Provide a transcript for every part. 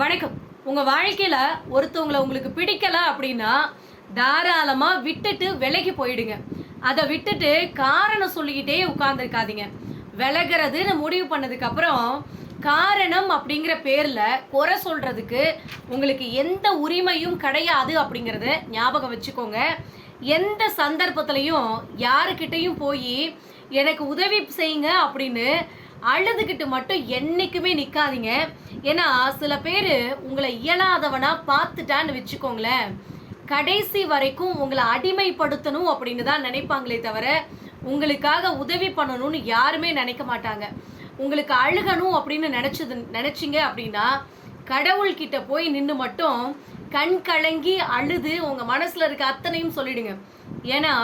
வணக்கம். உங்கள் வாழ்க்கையில் ஒருத்தவங்களை உங்களுக்கு பிடிக்கல அப்படின்னா தாராளமாக விட்டுட்டு விலகி போயிடுங்க. அதை விட்டுட்டு காரணம் சொல்லிக்கிட்டே உட்கார்ந்துருக்காதீங்க. விலகிறதுன்னு முடிவு பண்ணதுக்கப்புறம் காரணம் அப்படிங்கிற பேரில் குறை சொல்கிறதுக்கு உங்களுக்கு எந்த உரிமையும் கிடையாது அப்படிங்கிறத ஞாபகம் வச்சுக்கோங்க. எந்த சந்தர்ப்பத்துலையும் யாருக்கிட்டையும் போய் எனக்கு உதவி செய்யுங்க அப்படின்னு அழுதுகிட்டு மட்டும் என்றைக்குமே நிற்காதீங்க ஏன்னா சில பேர் உங்களை இயலாதவனா பார்த்துட்டான்னு வச்சுக்கோங்களேன். கடைசி வரைக்கும் உங்களை அடிமைப்படுத்தணும் அப்படின்னு தான் நினைப்பாங்களே தவிர உங்களுக்காக உதவி பண்ணணும்னு யாருமே நினைக்க மாட்டாங்க. உங்களுக்கு அழுகணும் அப்படின்னு நினச்சது நினச்சிங்க அப்படின்னா கடவுள்கிட்ட போய் நின்று மட்டும் கண் கலங்கி அழுது உங்கள் மனசில் இருக்க அத்தனையும் சொல்லிடுங்க. ஏன்னா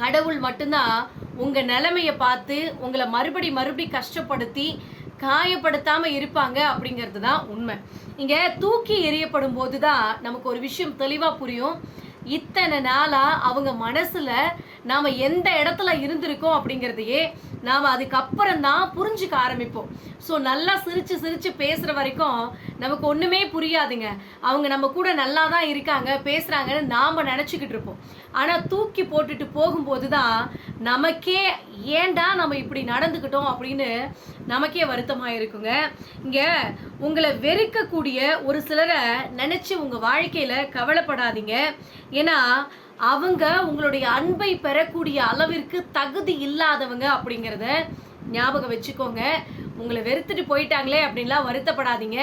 கடவுள் மட்டும்தான் உங்கள் நிலைமையை பார்த்து உங்களை மறுபடி மறுபடி கஷ்டப்படுத்தி காயப்படுத்தாமல் இருப்பாங்க அப்படிங்கிறது தான் உண்மை. இங்கே தூக்கி எறியப்படும் போது தான் நமக்கு ஒரு விஷயம் தெளிவாக புரியும். இத்தனை நாளாக அவங்க மனசில் நாம் எந்த இடத்துல இருந்திருக்கோம் அப்படிங்கிறதையே நாம் அதுக்கப்புறம் தான் புரிஞ்சுக்க ஆரம்பிப்போம். ஸோ நல்லா சிரித்து சிரித்து பேசுகிற வரைக்கும் நமக்கு ஒன்றுமே புரியாதுங்க. அவங்க நம்ம கூட நல்லா தான் இருக்காங்க பேசுகிறாங்கன்னு நாம் நினச்சிக்கிட்டு இருப்போம். ஆனால் தூக்கி போட்டுட்டு போகும்போது தான் நமக்கே ஏன்டா நம்ம இப்படி நடந்துக்கிட்டோம் அப்படின்னு நமக்கே வருத்தமாக இருக்குங்க. இங்கே உங்களை வெறுக்கக்கூடிய ஒரு சிலரை நினச்சி உங்கள் வாழ்க்கையில் கவலைப்படாதீங்க. ஏன்னா அவங்க உங்களுடைய அன்பை பெறக்கூடிய அளவிற்கு தகுதி இல்லாதவங்க அப்படிங்கிறத ஞாபகம் வச்சுக்கோங்க. உங்களை வெறுத்துட்டு போயிட்டாங்களே அப்படின்லாம் வருத்தப்படாதீங்க.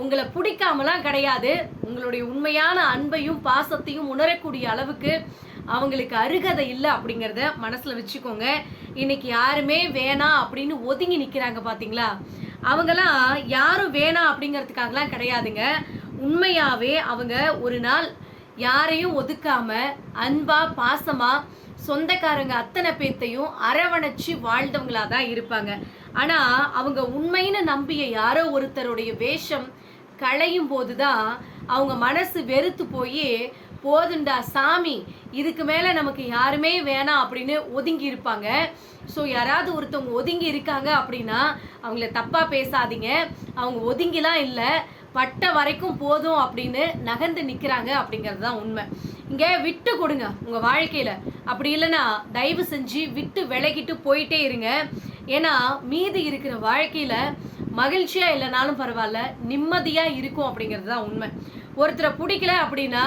உங்களை பிடிக்காமலாம் கிடையாது. உங்களுடைய உண்மையான அன்பையும் பாசத்தையும் உணரக்கூடிய அளவுக்கு அவங்களுக்கு அருகதை இல்லை அப்படிங்கிறத மனசில் வச்சுக்கோங்க. இன்னைக்கு யாருமே வேணாம் அப்படின்னு ஒதுங்கி நிற்கிறாங்க பார்த்தீங்களா அவங்கெல்லாம் யாரும் வேணாம் அப்படிங்கிறதுக்காகலாம் கிடையாதுங்க. உண்மையாகவே அவங்க ஒரு நாள் யாரையும் ஒதுக்காம அன்பா பாசமா சொந்தக்காரங்க அத்தனை பேர்த்தையும் அரவணைச்சு வாழ்ந்தவங்களா தான் இருப்பாங்க. ஆனா அவங்க உண்மைன்னு நம்பிய யாரோ ஒருத்தருடைய வேஷம் களையும் போதுதான் அவங்க மனசு வெறுத்து போய் போதுண்டா சாமி. இதுக்கு மேலே நமக்கு யாருமே வேணாம் அப்படின்னு ஒதுங்கி இருப்பாங்க. ஸோ யாராவது ஒருத்தவங்க ஒதுங்கி இருக்காங்க அப்படின்னா அவங்கள தப்பாக பேசாதீங்க. அவங்க ஒதுங்கிலாம் இல்லை. பட்ட வரைக்கும் போதும் அப்படின்னு நகர்ந்து நிற்கிறாங்க அப்படிங்கிறது தான் உண்மை. இங்கே விட்டு கொடுங்க உங்கள் வாழ்க்கையில். அப்படி இல்லைன்னா தயவு செஞ்சு விட்டு விலகிட்டு போயிட்டே இருங்க. ஏன்னா மீதி இருக்கிற வாழ்க்கையில் மகிழ்ச்சியாக இல்லைனாலும் பரவாயில்ல நிம்மதியாக இருக்கும் அப்படிங்கிறது தான் உண்மை. ஒருத்தரை பிடிக்கல அப்படின்னா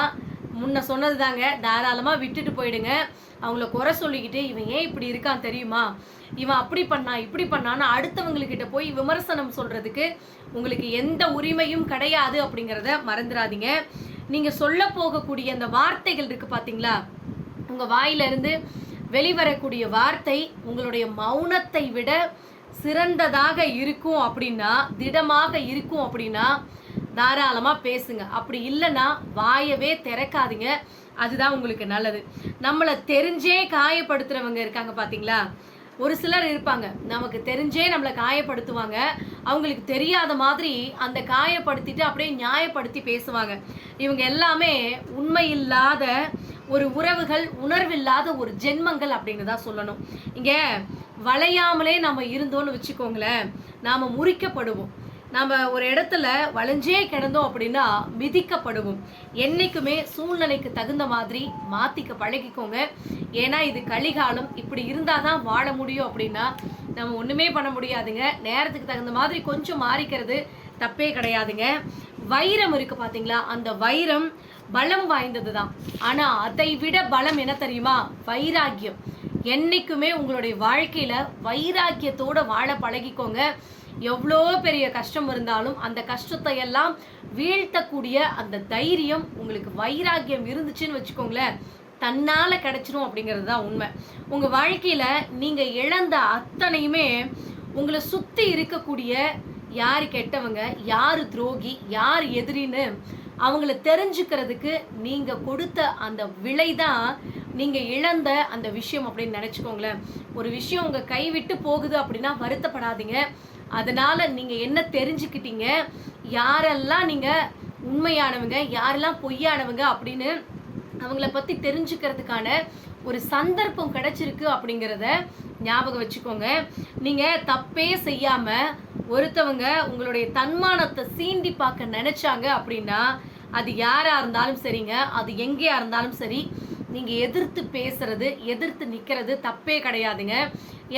முன்ன சொன்னது தாங்க தாராளமாக விட்டுட்டு போயிடுங்க. அவங்கள குறை சொல்லிக்கிட்டு இவன் ஏன் இப்படி இருக்கான் தெரியுமா? இவன் அப்படி பண்ணா இப்படி பண்ணான்னு அடுத்தவங்கக்கிட்ட போய் விமர்சனம் சொல்கிறதுக்கு உங்களுக்கு எந்த உரிமையும் கிடையாது அப்படிங்கிறத மறந்துடாதீங்க. நீங்கள் சொல்ல போகக்கூடிய அந்த வார்த்தைகள் இருக்குது பார்த்தீங்களா உங்கள் வாயிலிருந்து வெளிவரக்கூடிய வார்த்தை உங்களுடைய மௌனத்தை விட சிறந்ததாக இருக்கும் அப்படின்னா திடமாக இருக்கும் அப்படின்னா தாராளமா பேசுங்க. அப்படி இல்லைன்னா வாயவே திறக்காதீங்க. அதுதான் உங்களுக்கு நல்லது. நம்மளை தெரிஞ்சே காயப்படுத்துறவங்க இருக்காங்க பாத்தீங்களா? ஒரு சிலர் இருப்பாங்க. நமக்கு தெரிஞ்சே நம்மளை காயப்படுத்துவாங்க. அவங்களுக்கு தெரியாத மாதிரி அந்த காயப்படுத்திட்டு அப்படியே நியாயப்படுத்தி பேசுவாங்க. இவங்க எல்லாமே உண்மை இல்லாத ஒரு உறவுகள் உணர்வில்லாத ஒரு ஜென்மங்கள் அப்படின்னு தான் சொல்லணும். இங்க வளையாமலே நம்ம இருந்தோம்னு வச்சுக்கோங்களேன். நாம முறிக்கப்படுவோம். நம்ம ஒரு இடத்துல வளைஞ்சே கிடந்தோம் அப்படின்னா மிதிக்கப்படுவோம். என்றைக்குமே சூழ்நிலைக்கு தகுந்த மாதிரி மாற்றிக்க பழகிக்கோங்க. ஏன்னா இது கலிகாலம். இப்படி இருந்தால் தான் வாழ முடியும் அப்படின்னா நம்ம ஒன்றுமே பண்ண முடியாதுங்க. நேரத்துக்கு தகுந்த மாதிரி கொஞ்சம் மாறிக்கிறது தப்பே கிடையாதுங்க. வைரம் இருக்கு பார்த்தீங்களா அந்த வைரம் பலம் வாய்ந்தது தான் ஆனால் அதை விட பலம் என்ன தெரியுமா? வைராக்கியம். என்றைக்குமே உங்களுடைய வாழ்க்கையில் வைராக்கியத்தோடு வாழ பழகிக்கோங்க. எவ்வளோ பெரிய கஷ்டம் இருந்தாலும் அந்த கஷ்டத்தை எல்லாம் வீழ்த்தக்கூடிய அந்த தைரியம் உங்களுக்கு வைராக்கியம் இருந்துச்சுன்னு வச்சுக்கோங்களேன். தன்னால் கிடச்சிரும் அப்படிங்கிறது தான் உண்மை. உங்கள் வாழ்க்கையில் நீங்கள் இழந்த அத்தனையுமே உங்களை சுற்றி இருக்கக்கூடிய யார் கெட்டவங்க யார் துரோகி யார் எதிரின்னு அவங்கள தெரிஞ்சுக்கிறதுக்கு நீங்கள் கொடுத்த அந்த விலை தான் நீங்கள் இழந்த அந்த விஷயம் அப்படின்னு நினச்சிக்கோங்களேன். ஒரு விஷயம் உங்கள் கைவிட்டு போகுது அப்படின்னா வருத்தப்படாதீங்க. அதனால நீங்க என்ன தெரிஞ்சுக்கிட்டீங்க? யாரெல்லாம் நீங்க உண்மையானவங்க யாரெல்லாம் பொய்யானவங்க அப்படின்னு அவங்கள பத்தி தெரிஞ்சுக்கிறதுக்கான ஒரு சந்தர்ப்பம் கிடைச்சிருக்கு அப்படிங்கிறத ஞாபகம் வச்சுக்கோங்க. நீங்க தப்பே செய்யாம ஒருத்தவங்க உங்களுடைய தன்மானத்தை சீண்டி பார்க்க நினைச்சாங்க அப்படின்னா அது யாரா இருந்தாலும் சரிங்க. அது எங்கேயா இருந்தாலும் சரி. நீங்கள் எதிர்த்து பேசுறது எதிர்த்து நிற்கிறது தப்பே கிடையாதுங்க.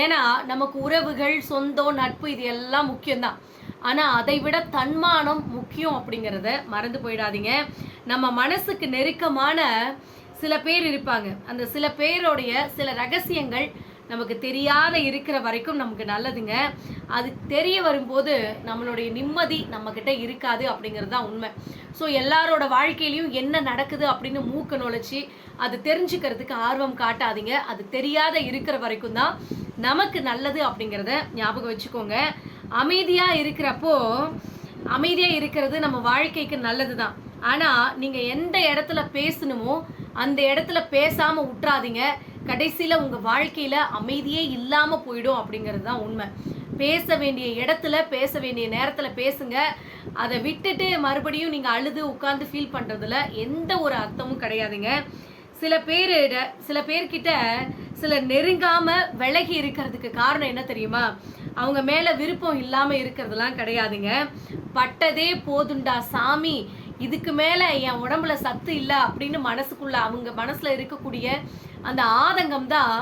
ஏன்னா நமக்கு உறவுகள் சொந்தம் நட்பு இது எல்லாம் முக்கியம்தான். ஆனால் அதை விட தன்மானம் முக்கியம் அப்படிங்கிறத மறந்து போயிடாதீங்க. நம்ம மனசுக்கு நெருக்கமான சில பேர் இருப்பாங்க. அந்த சில பேருடைய சில ரகசியங்கள் நமக்கு தெரியாத இருக்கிற வரைக்கும் நமக்கு நல்லதுங்க. அது தெரிய வரும்போது நம்மளுடைய நிம்மதி நம்மக்கிட்ட இருக்காது அப்படிங்கிறது தான் உண்மை. ஸோ எல்லாரோட வாழ்க்கையிலையும் என்ன நடக்குது அப்படின்னு மூக்க நுழைச்சி அது தெரிஞ்சுக்கிறதுக்கு ஆர்வம் காட்டாதீங்க. அது தெரியாத இருக்கிற வரைக்கும் தான் நமக்கு நல்லது அப்படிங்கிறத ஞாபகம் வச்சுக்கோங்க. அமைதியாக இருக்கிறப்போ அமைதியாக இருக்கிறது நம்ம வாழ்க்கைக்கு நல்லது தான் ஆனால் நீங்கள் எந்த இடத்துல பேசணுமோ அந்த இடத்துல பேசாமல் விட்றாதீங்க கடைசியில் உங்கள் வாழ்க்கையில் அமைதியே இல்லாமல் போயிடும் அப்படிங்கிறது தான் உண்மை. பேச வேண்டிய இடத்துல பேச வேண்டிய நேரத்தில் பேசுங்க. அதை விட்டுட்டு மறுபடியும் நீங்கள் அழுது உட்காந்து ஃபீல் பண்ணுறதுல எந்த ஒரு அர்த்தமும் கிடையாதுங்க. சில பேர் சில பேர்கிட்ட சில நெருங்காம விலகி இருக்கிறதுக்கு காரணம் என்ன தெரியுமா? அவங்க மேலே விருப்பம் இல்லாமல் இருக்கிறதுலாம் கிடையாதுங்க. பட்டதே போதுண்டா சாமி. இதுக்கு மேல என் உடம்புல சத்து இல்லை அப்படின்னு மனசுக்குள்ள அவங்க மனசுல இருக்கக்கூடிய அந்த ஆதங்கம் தான்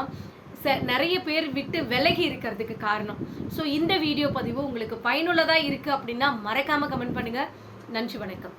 ச- நிறைய பேர் விட்டு விலகி இருக்கிறதுக்கு காரணம். ஸோ இந்த வீடியோ பதிவு உங்களுக்கு பயனுள்ளதா இருக்கு அப்படின்னா மறக்காம கமெண்ட் பண்ணுங்க. நன்றி வணக்கம்.